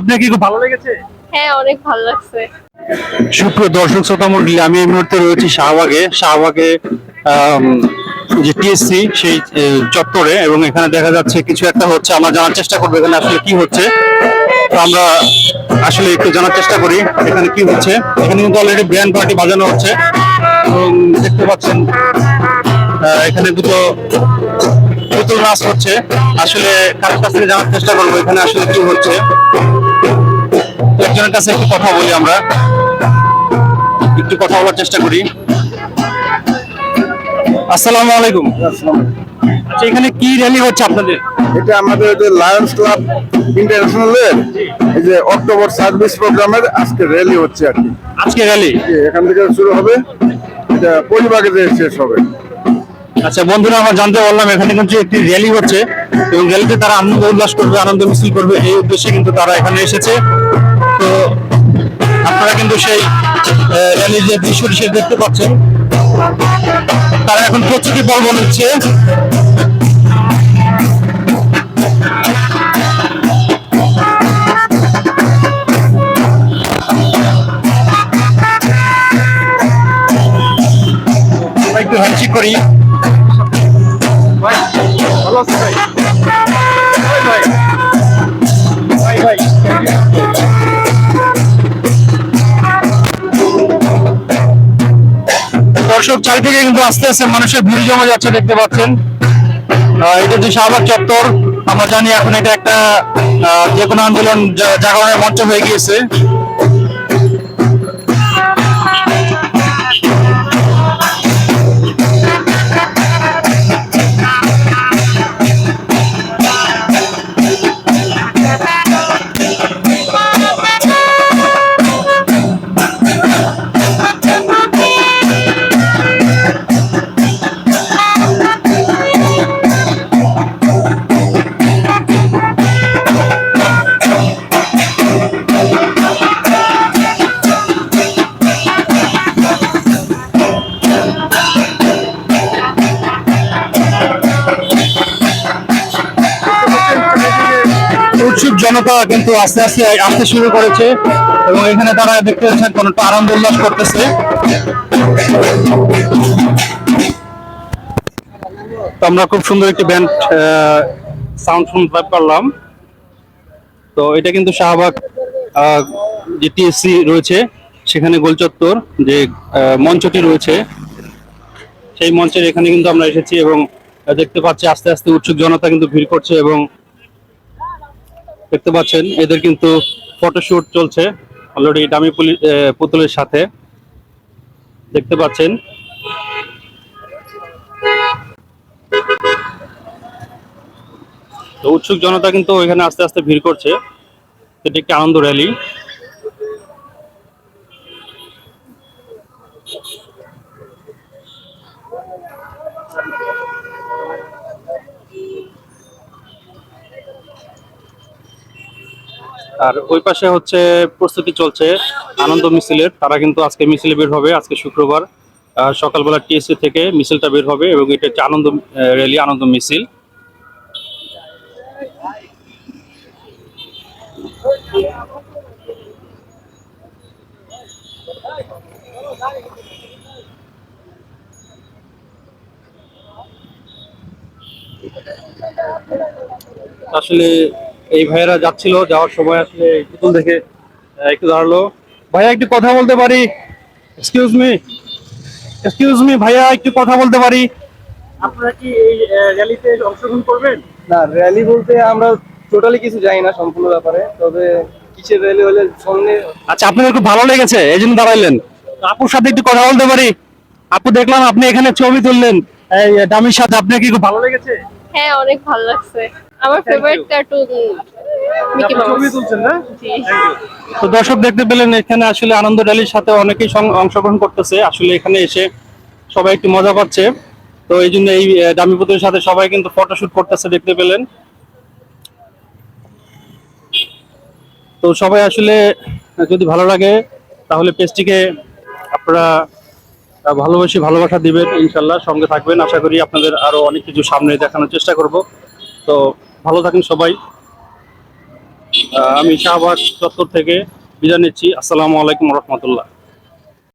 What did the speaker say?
আপনার কি খুব ভালো লেগেছে? হ্যাঁ অনেক ভালো লাগছে। সুপ্রিয় দর্শক শ্রোতা মন্ডলী আমি এই মুহূর্তে রয়েছি শাহবাগে। শাহবাগে যে টিএসসি সেই চত্বরে এবং এখানে দেখা যাচ্ছে কিছু একটা হচ্ছে। আমরা জানার চেষ্টা করব এখানে আসলে কি হচ্ছে। তো আমরা আসলে একটু জানার চেষ্টা করি এখানে কি হচ্ছে। এখানে কিন্তু অলরেডি ব্র্যান্ড পার্টি বাজানো হচ্ছে। এবং দেখতে পাচ্ছেন আহ, এখানে দুটো পুতুল নাচ হচ্ছে। আসলে কারোর কাছ থেকে জানার চেষ্টা করব এখানে আসলে কি হচ্ছে। একজনের কাছে একটু কথা বলি আমরা। একটু কথা বলার চেষ্টা করি। আসসালামু আলাইকুম। আচ্ছা এখানে কি র্যালি হচ্ছে আপনাদের? এটা আমাদের যে লায়ন্স ক্লাব ইন্টারন্যাশনালের এই যে অক্টোবর সার্ভিস প্রোগ্রামের আজকে র্যালি হচ্ছে আর কি। আজকে র্যালি এখান থেকে শুরু হবে। এটা পরিবারে যে শেষ হবে। আচ্ছা বন্ধুরা, আমরা জানতে পারলাম এখানে কিন্তু একটি র্যালি হচ্ছে এবং র্যালিতে তারা আনন্দ উল্লাস করবে, আনন্দ মিছিল করবে, এই উদ্দেশ্যে কিন্তু তারা এখানে এসেছে। তো আপনারা কিন্তু সেই র্যালির যে দৃশ্যটি সে দেখতে পাচ্ছেন। তারা এখন প্রস্তুতি পর্ব নিচ্ছে করি। দর্শক, চারিদিকে কিন্তু আস্তে আস্তে মানুষের ভিড় জমে যাচ্ছে, দেখতে পাচ্ছেন। এটা যে শাহবাগ চত্বর। আমরা জানি এখন এটা একটা যে কোনো আন্দোলন জাগরণের মঞ্চ হয়ে গিয়েছে। জনতা কিন্তু আস্তে আস্তে আসতে শুরু করেছে এবং এখানে তারা দেখতে পাচ্ছেন কোন একটা আনন্দ উল্লাস করতেছে। তো আমরা খুব সুন্দর একটি ব্যান্ড সাউন্ড শুনতে পারলাম তো এটা কিন্তু শাহবাগ যে টিএসসি রয়েছে, সেখানে গোলচত্বর যে মঞ্চটি রয়েছে। সেই মঞ্চের এখানে কিন্তু আমরা এসেছি এবং দেখতে পাচ্ছি আস্তে আস্তে উৎসুক জনতা কিন্তু ভিড় করছে এবং দেখতে পাচ্ছেন, এদের কিন্তু ফটোশুট চলছে অলরেডি ডামি পুতুলের সাথে। দেখতে পাচ্ছেন। তো উৎসুক জনতা কিন্তু ওইখানে আস্তে আস্তে ভিড় করছে। এটি একটি আনন্দ র্যালি আর ওই পাশে হচ্ছে প্রস্তুতি চলছে আনন্দ মিছিলের। তারা কিন্তু আজকে মিছিলে বের হবে, আজকে শুক্রবার। সকালবেলা টিএসসি থেকে মিছিলটা বের হবে এবং এটা হচ্ছে আনন্দ, র্যালি, আনন্দ মিছিল। আসলে এই ভাইয়েরা যাচ্ছিল যাওয়ার সময় আসলে পুতুল দেখে একটু দাঁড়াল। ভাইয়া একটু কথা বলতে পারি? এক্সকিউজ মি এক্সকিউজ মি ভাইয়া একটু কথা বলতে পারি? আপনারা কি এই র্যালিতে অংশগ্রহণ করবেন? না র্যালি বলতে আমরা টোটালি কিছু জানি না সম্পূর্ণ ব্যাপারে তবে কিসের র্যালি হলে সামনে আচ্ছা আপনাদের খুব ভালো লেগেছে এই জন্য দাঁড়াইলেন। আপুর সাথে একটু কথা বলতে পারি? আপু দেখলাম আপনি এখানে ছবি তুললেন। এই দামির সাথে আপনার কি খুব ভালো লেগেছে? হ্যাঁ অনেক ভালো লাগছে। আমার ফেভারিট কার্টুন মিকি মাউস তুলছেন না? জি। তো দর্শক দেখতে পেলেন এখানে আসলে আনন্দ র্যালির সাথে অনেকেই অংশগ্রহণ করতেছে। আসলে এখানে এসে সবাই একটু মজা পাচ্ছে। তো এই জন্য এই দামি পুতুলের সাথে সবাই কিন্তু ফটোশুট করতেছে দেখতে পেলেন। তো সবাই আসলে যদি ভালো লাগে তাহলে পেজটিকে আপনারা ভালোবাসি, ভালোবাসা দিবেন ইনশাল্লাহ, সঙ্গে থাকবেন। আশা করি আপনাদের আরও অনেক কিছু সামনে দেখানোর চেষ্টা করব। তো ভালো থাকেন সবাই। আমি শাহবাগ চত্বর থেকে বিদায় নিচ্ছি। আসসালামু আলাইকুম রহমতুল্লাহ।